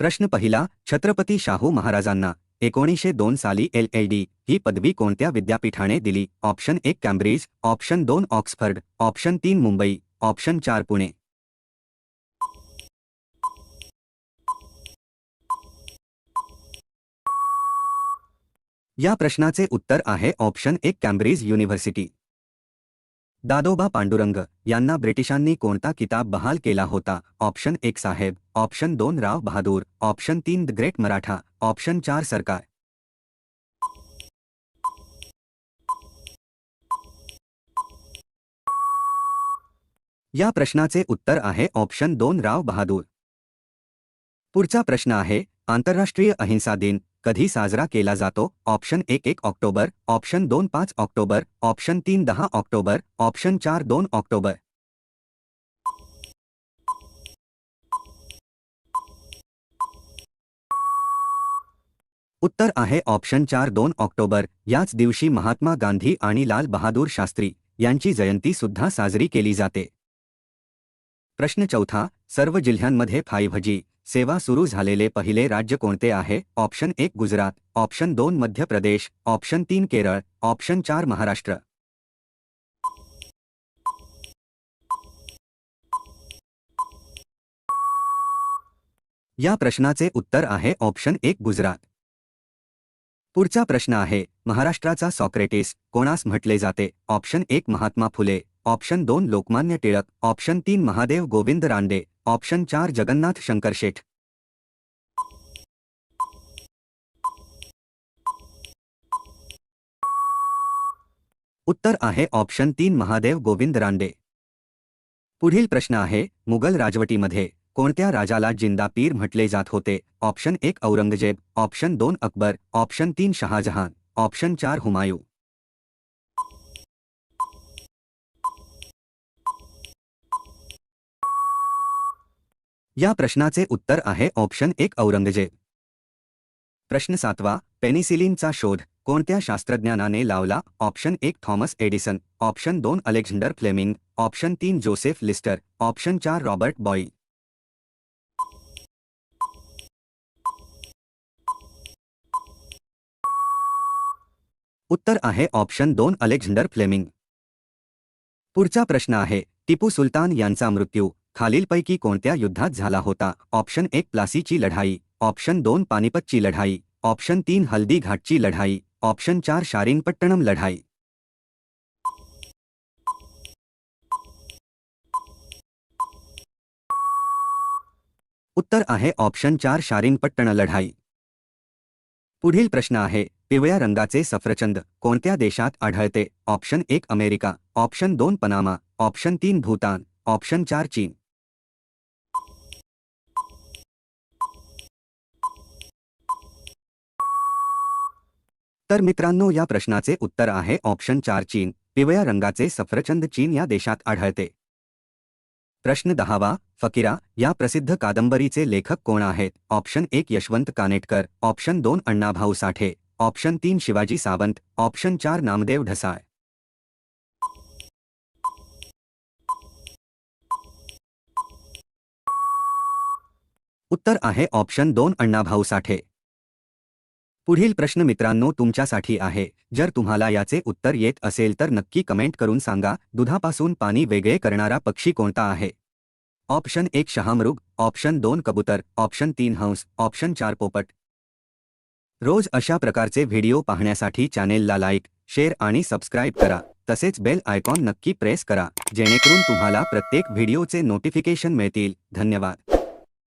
प्रश्न पहिला छत्रपती शाहू महाराजांना एकोणीसशे दोन साली एल एल डी ही पदवी कोणत्या विद्यापीठाने दिली? ऑप्शन एक कॅम्ब्रिज ऑप्शन दोन ऑक्सफर्ड ऑप्शन तीन मुंबई ऑप्शन चार पुणे. या प्रश्नाचे उत्तर आहे ऑप्शन एक कॅम्ब्रिज युनिव्हर्सिटी. दादोबा पांडुरंग यांना ब्रिटिशांनी कोणता किताब बहाल केला होता? ऑप्शन एक साहेब, ऑप्शन दोन राव बहादूर, ऑप्शन तीन द ग्रेट मराठा, ऑप्शन चार सरकार. या प्रश्नाचे उत्तर आहे ऑप्शन दोन राव बहादूर. पुढचा प्रश्न आहे, आंतरराष्ट्रीय अहिंसा दिन कधी साजरा केला जातो? ऑप्शन एक एक ऑक्टोबर. ऑप्शन दोन, पाच ऑक्टोबर. ऑप्शन तीन, दहा ऑक्टोबर. ऑप्शन चार, दोन ऑक्टोबर. उत्तर आहे ऑप्शन चार, दोन ऑक्टोबर. याच दिवशी महात्मा गांधी आणि लाल बहादूर शास्त्री यांची जयंती सुद्धा साजरी केली जाते. प्रश्न चौथा, सर्व जिल्ह्यांमध्ये फाईव्ह जी. सेवा सुरू झालेले पहिले राज्य कोणते आहे? ऑप्शन एक गुजरात ऑप्शन दोन मध्य प्रदेश ऑप्शन तीन केरळ ऑप्शन चार महाराष्ट्र. या प्रश्नाचे उत्तर आहे ऑप्शन एक गुजरात. पुढचा प्रश्न आहे महाराष्ट्राचा सॉक्रेटिस कोणास म्हटले जाते? ऑप्शन एक महात्मा फुले ऑप्शन दोन लोकमान्य टिळक, ऑप्शन तीन महादेव गोविंद रांडे ऑप्शन चार जगन्नाथ शंकर शेठ. उत्तर आहे ऑप्शन तीन महादेव गोविंद रांडे पुढील प्रश्न आहे, मुघल राजवटीमध्ये कोणत्या राजाला ज़िंदा पीर म्हटले जात होते? ऑप्शन एक औरंगज़ेब, ऑप्शन दोन अकबर, ऑप्शन तीन शहाजहान, ऑप्शन चार हुमायूं या प्रश्नाचे उत्तर आहे ऑप्शन एक औरंगज़ेब. प्रश्न सातवा, पेनिसिलिनचा शोध कोणत्या शास्त्रज्ञानाने लावला? ऑप्शन एक थॉमस एडिसन, ऑप्शन दोन अलेक्झांडर फ्लेमिंग, ऑप्शन तीन जोसेफ लिस्टर, ऑप्शन चार रॉबर्ट बॉई. उत्तर आहे ऑप्शन दोन अलेक्झांडर फ्लेमिंग. पुढचा प्रश्न आहे, टिपू सुलतान यांचा मृत्यू खालीलपैकी कोणत्या युद्धात झाला होता? ऑप्शन एक प्लासीची लढाई. ऑप्शन दोन पानिपतची लढाई. ऑप्शन तीन हल्दी घाटची लढाई. ऑप्शन चार शारिंगपट्टणम लढाई. उत्तर आहे ऑप्शन चार शारिंगपट्टण लढाई. पुढील प्रश्न आहे पिवळ्या रंगाचे सफरचंद कोणत्या देशात आढळते? ऑप्शन एक अमेरिका. ऑप्शन दोन पनामा. ऑप्शन तीन भूतान. ऑप्शन चार चीन. तर मित्रांनो या प्रश्नाचे उत्तर आहे ऑप्शन चार चीन. पिवळ्या रंगाचे सफरचंद चीन या देशात आढळते. प्रश्न दहावा फकीरा या प्रसिद्ध कादंबरीचे लेखक कोण आहेत? ऑप्शन एक यशवंत कानेटकर. ऑप्शन दोन अण्णाभाऊ साठे. ऑप्शन तीन शिवाजी सावंत. ऑप्शन चार नामदेव ढसाळ. उत्तर आहे ऑप्शन दोन अण्णाभाऊ साठे. पुढील प्रश्न मित्रांनो तुमच्यासाठी आहे. जर तुम्हाला याचे उत्तर येत असेल तर नक्की कमेंट करून सांगा दुधापासून पाणी वेगळे करणारा पक्षी कोणता आहे? ऑप्शन एक शहामृग ऑप्शन दोन कबूतर ऑप्शन तीन हंस ऑप्शन चार पोपट. रोज अशा प्रकारचे व्हिडिओ पाहण्यासाठी चॅनेलला लाईक शेअर आणि सबस्क्राईब करा. तसेच बेल आयकॉन नक्की प्रेस करा जेणेकरून तुम्हाला प्रत्येक व्हिडिओचे नोटिफिकेशन मिळतील. धन्यवाद.